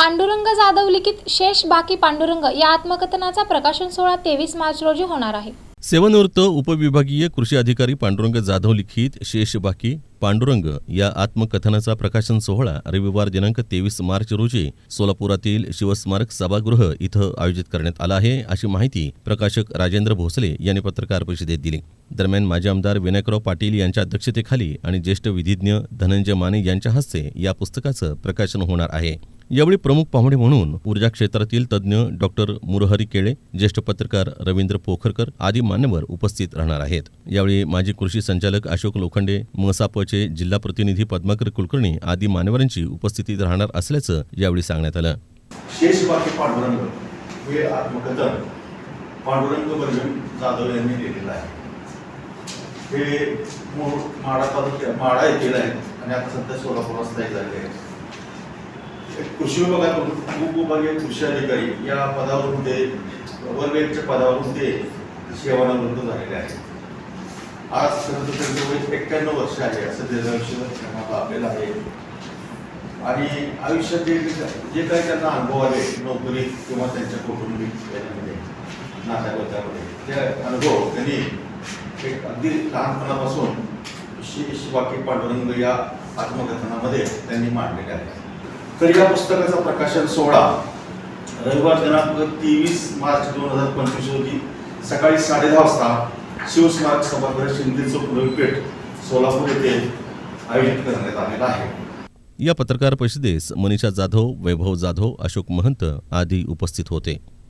पांडुरंग जाधव लिखित शेष बाकी पांडुरंग या आत्मकथनाचा प्रकाशन सोहळा तेवीस मार्च रोजी होणार आहे. सेवानिवृत्त उपविभागीय कृषी अधिकारी पांडुरंग जाधव लिखित शेष बाकी पांडुरंग या आत्मकथनाचा प्रकाशन सोहळा रविवार दिनांक तेवीस मार्च रोजी सोलापुरातील शिवस्मारक सभागृह इथं आयोजित करण्यात आला आहे अशी माहिती प्रकाशक राजेंद्र भोसले यांनी पत्रकार परिषदेत दिली. दरम्यान माजी आमदार विनायकराव पाटील यांच्या अध्यक्षतेखाली आणि ज्येष्ठ विधिज्ञ धनंजय माने यांच्या हस्ते या पुस्तकाचं प्रकाशन होणार आहे. यावेळी प्रमुख पाहुणे म्हणून ऊर्जा क्षेत्रातील तज्ज्ञ डॉक्टर मुरहरी केळे ज्येष्ठ पत्रकार रवींद्र पोखरकर आदी मान्यवर उपस्थित राहणार आहेत. यावेळी माजी कृषी संचालक अशोक लोखंडे मसापचे जिल्हा प्रतिनिधी पद्माकर कुलकर्णी आदी मान्यवरांची उपस्थिती राहणार असल्याचं यावेळी सांगण्यात आलं. शेष बाकी पांडुरंग हे आत्मकथन पांडुरंग जाधव यांनी लिहिलेलं आहे. हे मूळ माडा तालुक्या माडा येथील आहेत आणि आता सध्या सोलापूर स्थायी झालेले आहेत. कृषी विभागातून उपविभागीय कृषी अधिकारी या पदावरून ते वर्ग पदावरून ते सेवानिवृत्त झालेले आहेत. आज खरं त्यांचं वय एक्क्याण्णव वर्ष आहे असं त्याचं लाभलेलं आहे. आणि आयुष्यात जे जे काही त्यांना अनुभव आले नोकरीत किंवा त्यांच्या कौटुंबिक याच्यामध्ये नात्यागोत्यामध्ये ते अनुभव त्यांनी एक अगदी लहानपणापासून शि शिवाकी पांडुरंग या आत्मकथनामध्ये त्यांनी मांडलेले आहे तर या पुस्तकाचा प्रकाशन सोहळा रविवार दिनांक तेवीस मार्च दोन हजार पंचवीस रोजी सकाळी साडेदहा वाजता शिवस्मारक सभागृह शिंदे चौक रविपेठ सोलापूर येथे आयोजित करण्यात आलेला आहे. या पत्रकार परिषदेस मनीषा जाधव वैभव जाधव अशोक महंत आदी उपस्थित होते.